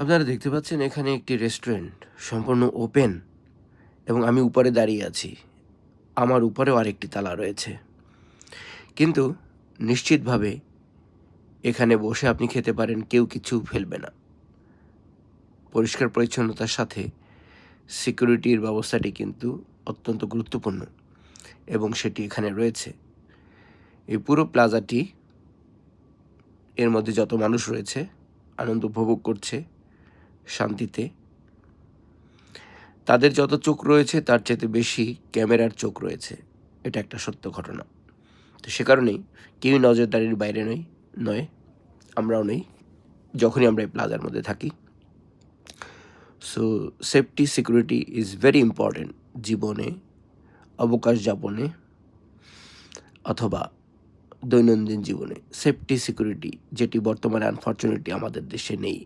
আপনারা দেখতে পাচ্ছেন এখানে একটি রেস্টুরেন্ট সম্পূর্ণ ওপেন এবং আমি উপরে দাঁড়িয়ে আছি। আমার উপরেও আরেকটি তালা রয়েছে। কিন্তু নিশ্চিতভাবে এখানে বসে আপনি খেতে পারেন, কেউ কিছু ফেলবে না। পরিষ্কার পরিচ্ছন্নতার সাথে সিকিউরিটির ব্যবস্থাটি কিন্তু অত্যন্ত গুরুত্বপূর্ণ এবং সেটি এখানে রয়েছে। এই পুরো প্লাজাটি এর মধ্যে যত মানুষ রয়েছে, আনন্দ উপভোগ করছে শান্তিতে। তাদের যত চোখ রয়েছে, তার চেয়ে বেশি ক্যামেরার চোখ রয়েছে। এটা একটা সত্য ঘটনা। তো সে কারণেই কেউই নজরদারির বাইরে নয় নয়, আমরাও নেই, যখনই আমরা এই প্লাজার মধ্যে থাকি। So safety security is very important জীবনে, অবকাশ যাপনে, অথবা দৈনন্দিন জীবনে। সেফটি সিকিউরিটি যেটি বর্তমানে আনফর্চুনেটলি আমাদের দেশে নেই।